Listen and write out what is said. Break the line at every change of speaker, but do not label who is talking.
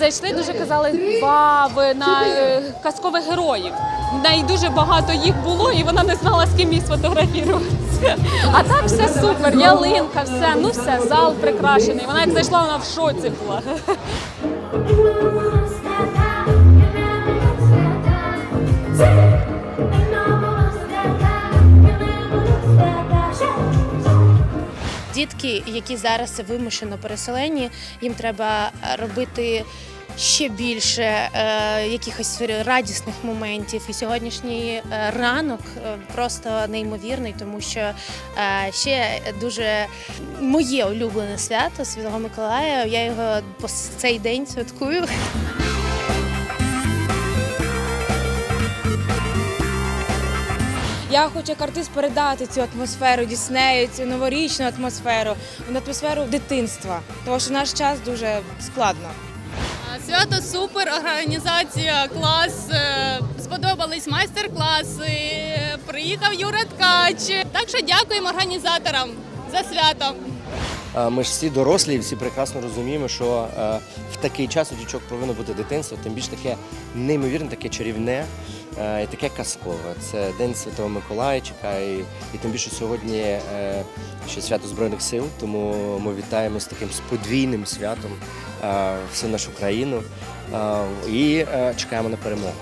зайшли, дуже казали вау на е, казкових героїв. В дуже багато їх було, і вона не знала, з ким їй сфотографіруватися. А так все супер, ялинка, все, ну все, зал прикрашений. Вона як зайшла, вона в шоці була.
Дітки, які зараз вимушено переселені, їм треба е, робити ще більше е, якихось радісних моментів. І сьогоднішній е, ранок е, просто неймовірний, тому що е, ще дуже моє улюблене свято Святого Миколая. Я його по цей день святкую.
Я хочу як артист передати цю атмосферу Діснею, цю новорічну атмосферу, атмосферу дитинства, тому що наш час дуже складно.
Свято супер, організація клас. е, Сподобались майстер-класи. Приїхав Юра Ткач. Так що дякуємо організаторам за свято.
Е, Ми ж всі дорослі, і всі прекрасно розуміємо, що е, в такий час у діточок повинно бути дитинство, тим більш таке неймовірне, таке чарівне е, і таке казкове. Це День Святого Миколая, і, і тим більше сьогодні е, ще свято Збройних сил, тому ми вітаємо з таким сподвійним подвійним святом е, всю нашу країну е, і е, чекаємо на перемогу.